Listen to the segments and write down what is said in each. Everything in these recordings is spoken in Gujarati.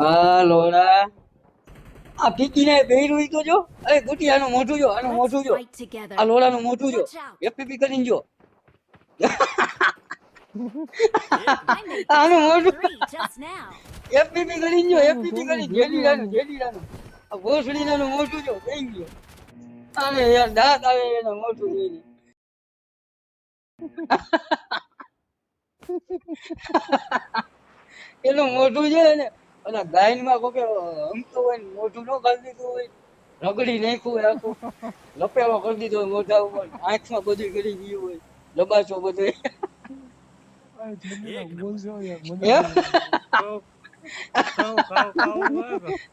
હા લોડા. આ પીકીને બેરું તો જો. અરે ગુટી આનું મોઢું જો આનું મોઢું જો. આ લોડાનું મોઢું જો. એફપીપી કરીને જો. આનું મોઢું. એફપીપી કરીને જો એફપીપી કરીને જેડીરાનું જેડીરાનું આ ભોસડીનાનું મોઢું જો થઈ ગયો. અરે યાર દાંત આવે એના મોઢું જોઈને. એનું મોઢું છે ને ઓલા ગાયનમાં કોકે હમતો હોય ને મોઢું ન કરી દીધું હોય રગડી નાખ્યું હોય આખું. લપેલો કરી દીધો હોય મોઢા ઉપર આંખમાં બધું કરી ગયું હોય લબાચો બધો.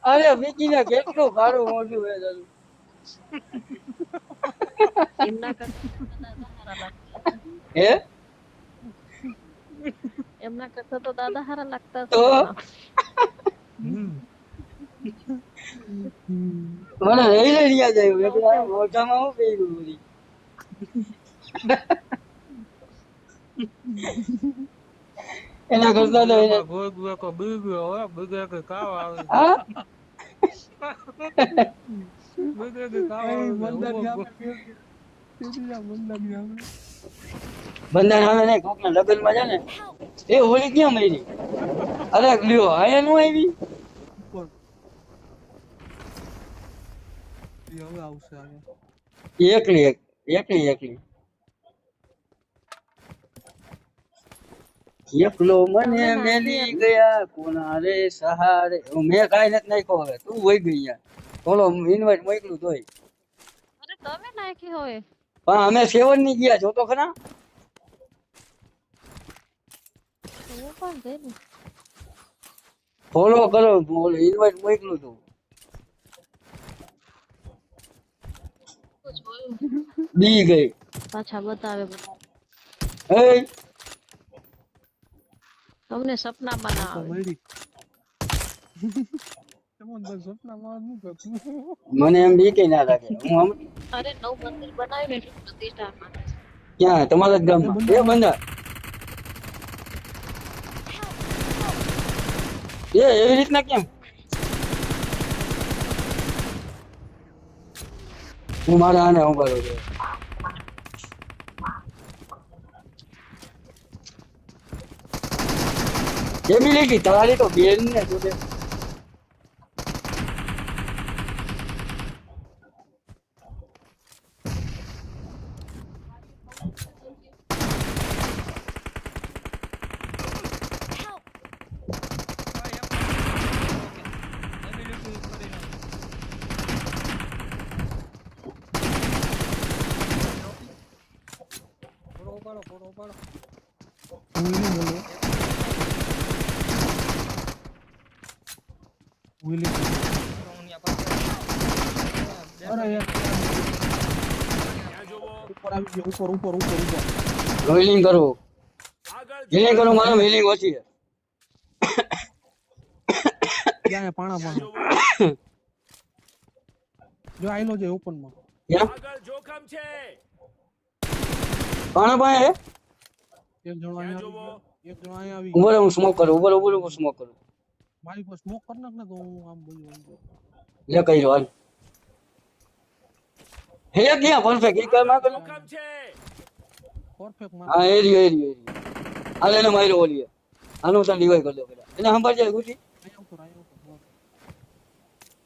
અરે વિકી વિકીને કેટલું સારું મોઢું હોય તારું એમના કરતા હે? એમના તો દાદા હારા લાગતા. મને રહી લઈ યાદ આવ્યું. એટલે મોઢામાં હું પેલું બધી? એના કરતા તો એને ગોળ ગોળ કો બીગ્યો હો. બીગ્યો કે કાવ આવે હા? બીગ્યો કે કાવ આવે આપણે. બંધન આવે ને કોકના લગ્નમાં છે ને એ હોળી ક્યાં મરી? અરે લ્યો આયા નું આવી? એ હવે આવશે અહીંયા. એકલી એકલી એકલી. એકલો મને મેલી ગયા કોના રે સહારે મેં કાંઈ નથી નાખ્યો હવે. તું વહી ગઈ યાર બોલો ઇન્વાઇટ મોકલું તોય. અરે તમે નાખી હોય. પણ અમે સેવનની ગયા છો તો ખરા? ફોલો કરો બોલો ઇન્વાઇટ મોકલું તું તો જોયું બી ગઈ પાછા બતાવે હે? તમને સપનામાં ના આવે? મને એમ બી કઈ ના લાગે. હું આમ? અરે નવ મંદિર બનાવ્યું ને એટલું પ્રતિષ્ઠામાં ક્યાં? તમારા જ ગામમાં? એ બંદર એ એવી રીતના કેમ? હું મારા આને ઉભારો છું. એબિલિટી તારી તો બેન ને જોડે ઉપર આવી ગયો ઉપર ઉપર ઉપર ઉપર રોલિંગ કરવું હિલિંગ કરવું મારો હિલિંગ ઓછી છે. ક્યાં પાણા પાણા? જો આઈલો છે ઓપનમાં ક્યાં પાણા પાસે એક જણો અહીંયા એક જણો અહીંયા આવી ઊભો હું સ્મોક કરું ઊભો ઊભો સ્મોક કરું. મારી પાસે સ્મોક કર નાખ ને તો હું આમ બોલું લે કઈ હાલ. હે ક્યાં પરફેક્ટ એક માં કરું Perfect માં હા એ રહ્યો એ રહ્યો એ રહ્યો. હાલ એને માર્યો ઓલી આનું તને ડિવાઈ કરી દો પેલા એને સંભાળ જાય ગુટી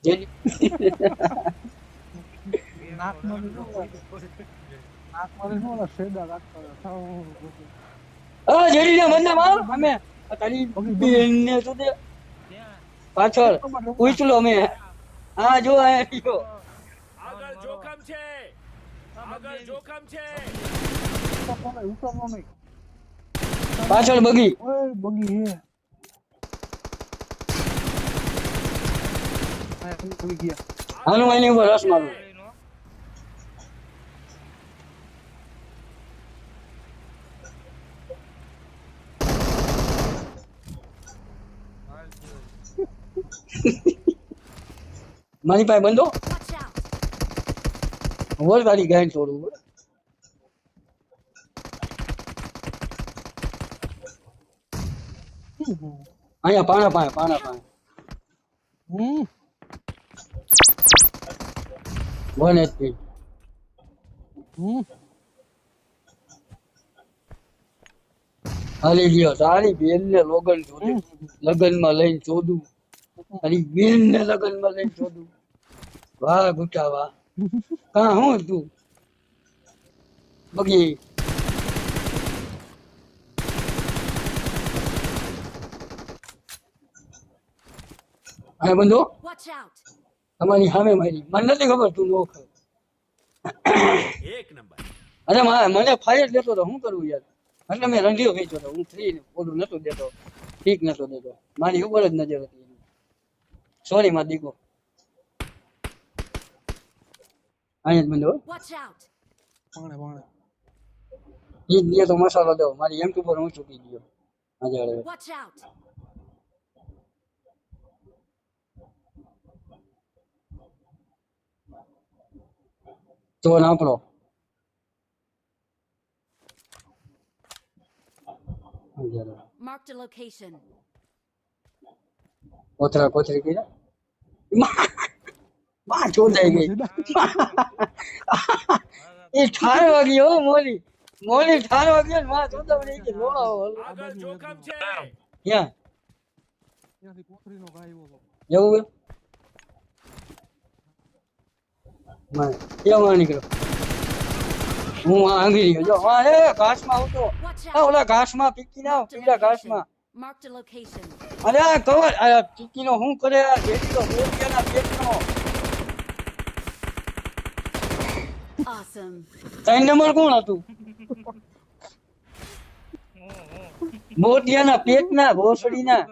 જેની હોય? નાકમાં બી શું ઓલા શેડા રાખતા. સાવ હા જેડી ને બંને માર. અમે તારી બેન. ને શું દે પાછળ. ઉછલો મે. હા જો આ પાછળ બગી. ઓય બગી હે. આ આનું એની ઉપર રસ મારું. મારી પાસે બંધો ગાડી છોડું બરાબર? શું અહીંયા પાણા પાસે પાણા પાસે હમ. વન એચપી હમ. હાલી ગયો તારી બેન ને લોગન ચોદું લગનમાં લઈને ચોદું તારી બેન ને લગનમાં લઈને ચોદું વાહ ગુટા વાહ કા હું તું બગી. હા બંધો. તમારી સામે મારી. મને નથી ખબર તું નો ખબર એક નંબર. અરે મા- મને ફાયર દેતો તો શું કરવું યાર? એટલે મેં રંગીઓ વેચો હતો હું ફ્રી ઓલું નતો દેતો. ઠીક નતો દેતો. મારી ઉપર જ નજર હતી સોરી માં દીકો અહીંયા જ બંધો Watch out! પાણે પાણે ઈ દે તો મસાલો દો મારી એમ પર હું ચૂકી ગયો આજે હવે Watch out! તો આપણો આજે હવે. Marked a location. કોથળા કોથળી કર્યા માં ચોદાઈ ગઈ. એ ઠાર વાગી હો મોલી. મોલી ઠાર વાગી ને માં ચોદાવડી કે નો આવો આગળ જોખમ છે. ક્યાં? ત્યાંથી જવું માં આ નીકળ્યો? હું આ આંગળી ગયો. જો હા એ ઘાસમાં આવતો! ઓલા ઘાસમાં પીકી ના પીલા ઘાસમાં. અરે આ કવર આ પીકીનો શું કરે આ જેડીનો મોતિયાના પેટનો. Awesome. ત્રણ નંબર કોણ હતું? મોટિયાના પેટના ભોસડીના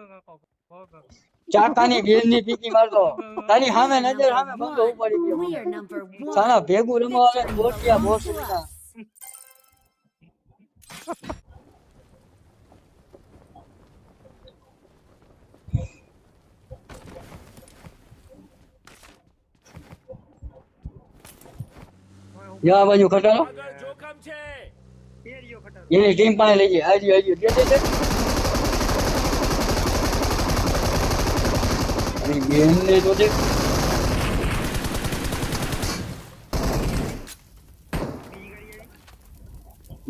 ચાકાની બેનની પીકી મારતો. તારી સામે નજર સામે બંધો ઉપાડી ગયો. સાલા ભેગું રમવા આવે to ભોસડીના યા બાજુ ખટારો. આગળ જોખમ છે. એની ટીમ પાસે લઈ જાય. હાજી હાજી. દે દે દે. અરે બેનને તો દે.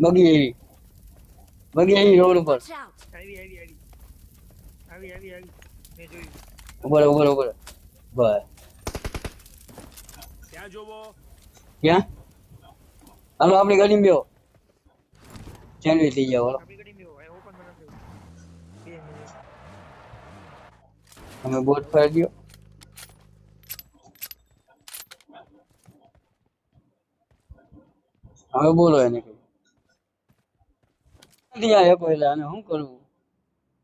બગી બગી એવી રોડ ઉપર! આવી આવી આવી. આવી આવી આવી. મેં જોયું. ઉપર ઉપર ઉપર બસ. ત્યાં જોવો? ક્યાં? હાલો આપણી ગાડી બેહો. સેન્ડવિચ થઈ જાવ મેં તમે બોટ ફાડી દો હવે બોલો એને કઈ. આ એક એટલે આને શું કરવું?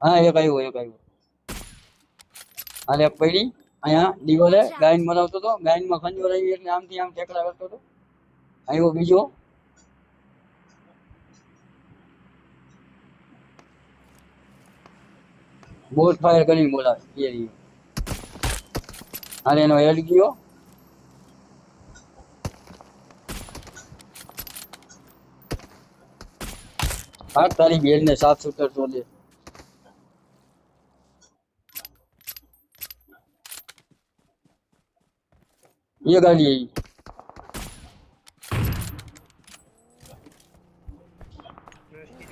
હા એક આવ્યો એક આવ્યો. હાલે એક પડી. અહીંયા દિવાલે ગાયન બનાવતો હતો. ગાયનમાં ખંજોર આવી એટલે આમથી આમ ઠેકડા કરતો હતો. આવ્યો બીજો. બોટ ફાયર કરીને બોલાવે. એ અરે એનો હેડ ગયો? હા, તારી બેન ને સાફ સૂટર તો ગાડી આવી. વ્યવસ્થિત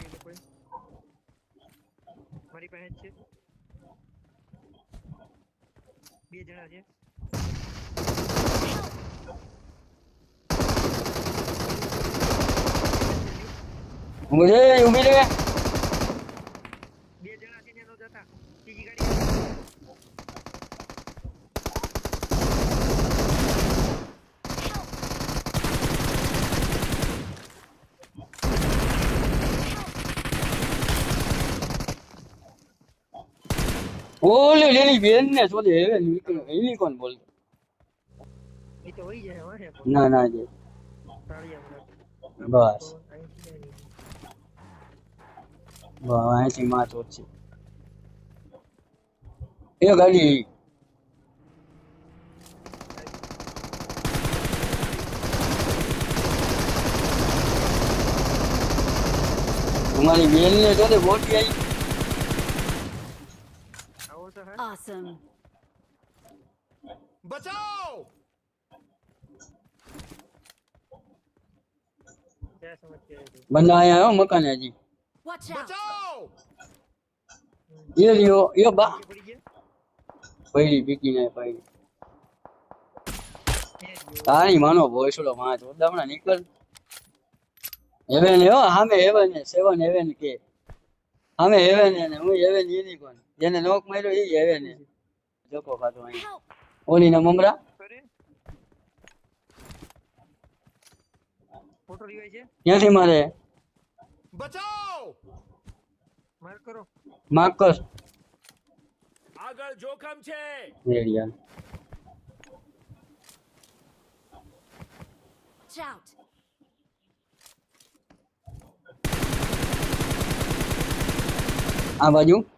મારી પાસે છે. બે જણા છે. મુજે ઊભી રે. બે જણા છે ને નો જતા. બીજી ગાડી ઓલે લેલી બેન ને શોધે હવે એની કોણ બોલતો ના ના જે બસ. અહીંથી માં ચોથ છે એ ગાડી. તમારી બેન ને શોધે મોટી આવી આવો તો હા Awesome. बचाओ क्या समस्या है भाई? બંદા અહીંયા આવ્યો મકાન હજી Watch out! बचाओ એ લ્યો યો બા ये पड़ी गया પૈડી પીકી ને પૈડી ये जो તારી માનો ભોસડો માં ચોદામણા નીકળ હેવેન હો સામે હેવેન સેવન હેવેન કે સામે હેવેન ને હું હેવેન એની કોણ જેને નોક માર્યો એ હેવે ને. જોકો ખાતો અહીં. ઓલી ના મમરા? ફોટો રીવાય છે? ક્યાંથી મારે. બચાવ! માર કરો. માર કર. આગળ જોખમ છે. રેડિયા Out. આ બાજુ.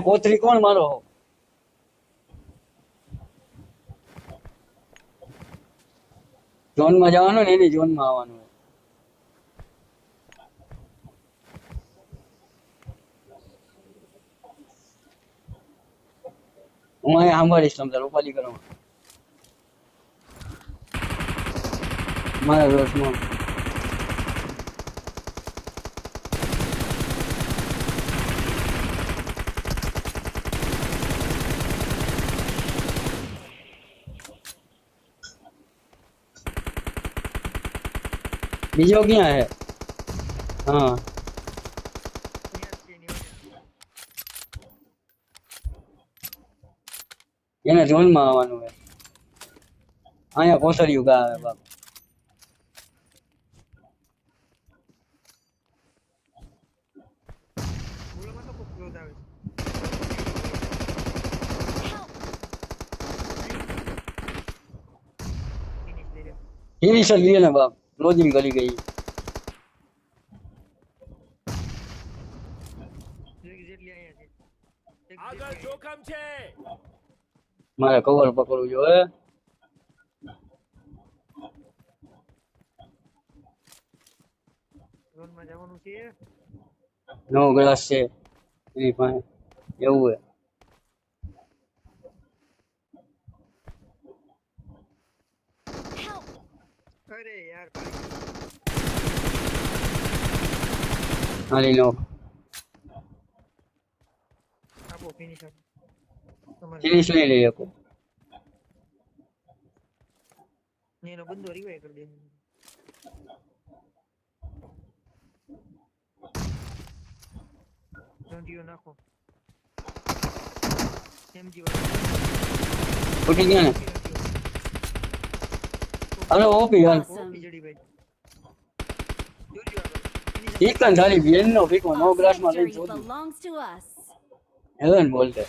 કોથરી કોણ મારો? ઝોનમાં જવાનું ને એની હું અહીંયા સાંભળીશ તમ રૂપાલી કરો મારા રોશમાં બીજો ક્યાં હે? હા. એને ઝોનમાં આવવાનું હે. અહીંયા કોસળિયું ગાવે બાપ. ફિનિશર લીએ ને બાપ. લોજિંગ ગલી ગઈ મારે કવર પકડવું જોઈએ નવો ગ્લાસ છે એની પાસે એવું હે અરે યાર હાલી નો આપો. ફિનિશર ફિનિશ લઈ લઈએ કો એનો બંદો રિવાય કરી દે. ટ્વેન્ટીઓ નાખો. એમજી ફૂટી ગયા ને હાલો ઓપી હાલ Awesome. જડીભાઈ જોજો આગળ ચિકન થાળી બેન નો પીકો નો ગ્લાસમાં લઈ Victory જોતું belongs to us. હેવન બોલતે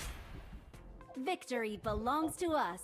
Victory belongs to us.